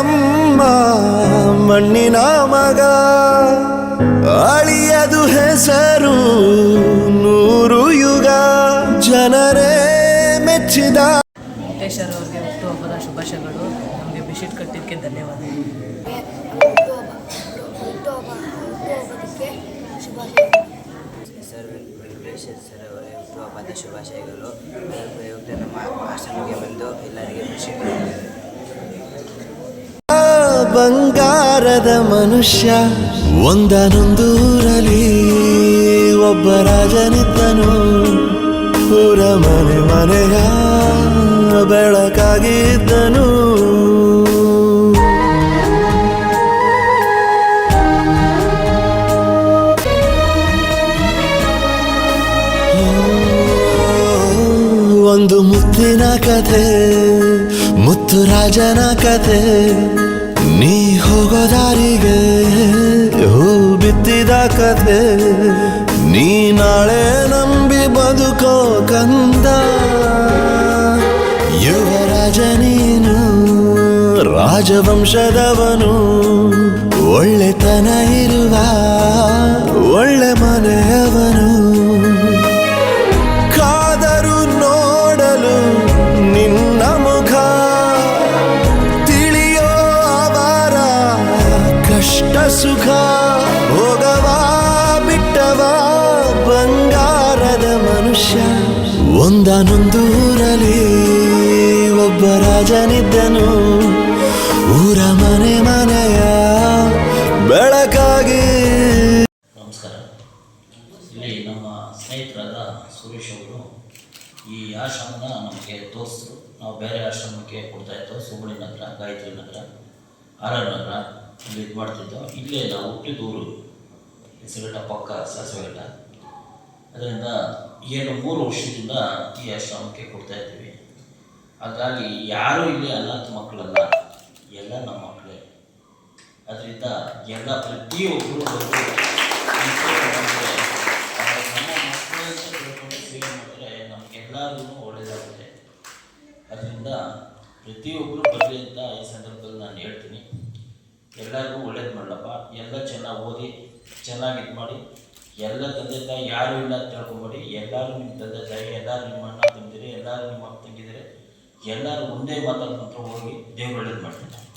ನಮ್ಮ ಮಣ್ಣಿನ ಮಗ. ಅಳಿಯದು ಹೆಸರು ನೂರು ಯುಗ. ಜನರೇ ಮೆಚ್ಚಿದ. ವೆಂಕಟೇಶ್ವರ ಅವ್ರಿಗೆ ಹುಟ್ಟುಹಬ್ಬದ ಶುಭಾಶಯಗಳು. ನಮಗೆ ಬಿಸಿಟ್ ಕಟ್ಟಿದ್ದಕ್ಕೆ ಶುಭಾಶಯಗಳು ಸರ್ ವೆಂಕಟೇಶ್ವರ ಸರ್ ಅವರೇ ಹುಟ್ಟುಹಬ್ಬದ ಶುಭಾಶಯಗಳು. ಪ್ರಯುಕ್ತ ನಮ್ಮ ಆಶ್ರಮಕ್ಕೆ ಬಂದು ಎಲ್ಲರಿಗೆ ಖುಷಿ ಬಂಗಾರದ ಮನುಷ್ಯ ಒಂದನೊಂದೂರಲಿ ಒಬ್ಬ ರಾಜನಿದ್ದನು. ಊರ ಮನೆ ಮನೆಯ ಬೆಳಕಾಗಿದ್ದನು ಒಂದು ಮುತ್ತಿನ ಕಥೆ, ಮುತ್ತು ರಾಜನ ಕಥೆ ನೀ ಹೋಗೋ ದಾರಿಗೆ ಹೂ ಬಿತ್ತಿದ ಕಥೆ, ನೀ ನಾಳೆ ನಂಬಿ ಬದುಕೋ ಕಂದ. ಯುವರಾಜ ನೀನು, ರಾಜವಂಶದವನು, ಒಳ್ಳೆತನ ಇರುವ, ಒಳ್ಳೆ ಮನೆಯವನು. ಸುಖ ಹೋಗವ ಬಿಟ್ಟವ, ಬಂಗಾರದ ಮನುಷ್ಯ. ಒಂದನೊಂದೂರಲ್ಲಿ ಒಬ್ಬ ರಾಜನಿದ್ದನು. ಊರ ಮನೆ ಮನೆಯ ಬೆಳಕಾಗಿ. ನಮಸ್ಕಾರ. ಇಲ್ಲಿ ನಮ್ಮ ಸ್ನೇಹಿತರಾದ ಸುರೇಶ್ ಅವರು ಈ ಆಶ್ರಮನ ನಮಗೆ ತೋರಿಸಿದ್ರು. ನಾವು ಬೇರೆ ಆಶ್ರಮಕ್ಕೆ ಕೊಡ್ತಾ ಇದ್ದೋ ಸುಬ್ಳಿ ನಗರ ಗಾಯತ್ರಿ ನಗರ ಆರ್ ಆರ್ ನಗರ ಇದು ಮಾಡ್ತಿದ್ದೋ. ಇಲ್ಲೇ ನಾವು ಹುಟ್ಟಿದೂರು ಹೆಸರುಘಟ್ಟ ಪಕ್ಕ ಸಾಸಿವೆಘಟ್ಟ ಅದರಿಂದ ಏನು ಮೂರು ವರ್ಷದಿಂದ ಈ ಆಶ್ರಮಕ್ಕೆ ಕೊಡ್ತಾ ಇದ್ದೀವಿ. ಹಾಗಾಗಿ ಯಾರೂ ಇಲ್ಲಿ ಅನಾಥ ಮಕ್ಕಳಲ್ಲ, ಎಲ್ಲ ನಮ್ಮ ಮಕ್ಕಳೇ. ಅದರಿಂದ ಎಲ್ಲ ಪ್ರತಿಯೊಬ್ಬರು ಸೇವೆ ಒಳ್ಳೆಯದಾಗುತ್ತೆ ಅದರಿಂದ ಪ್ರತಿಯೊಬ್ಬರು ಬರಲಿ ಅಂತ ಈ ಸಂದರ್ಭದಲ್ಲಿ ನಾನು ಹೇಳ್ತೀನಿ. ಎಲ್ಲರಿಗೂ ಒಳ್ಳೇದು ಮಾಡಲಪ್ಪ. ಎಲ್ಲ ಚೆನ್ನಾಗಿ ಓದಿ, ಚೆನ್ನಾಗಿ ಇದು ಮಾಡಿ, ಎಲ್ಲ ತಂದೆ ತಾಯಿ ಯಾರು ಇಲ್ಲ ಅಂತ ತಿಳ್ಕೊಬೇಡಿ. ಎಲ್ಲರೂ ನಿಮ್ಮ ತಂದೆ ತಾಯಿ, ಎಲ್ಲರೂ ನಿಮ್ಮ ಅಣ್ಣ ತಂದಿರಿ ಎಲ್ಲರೂ ನಿಮ್ಮ ಅಪ್ಪ ತಂಗಿದ್ದೀರಿ ಎಲ್ಲರೂ ಒಂದೇ ಮಾತಾಡ್ಕೊಂತ ಹೋಗಿ ದೇವ್ರು ಒಳ್ಳೇದು ಮಾಡ್ತೀನಿ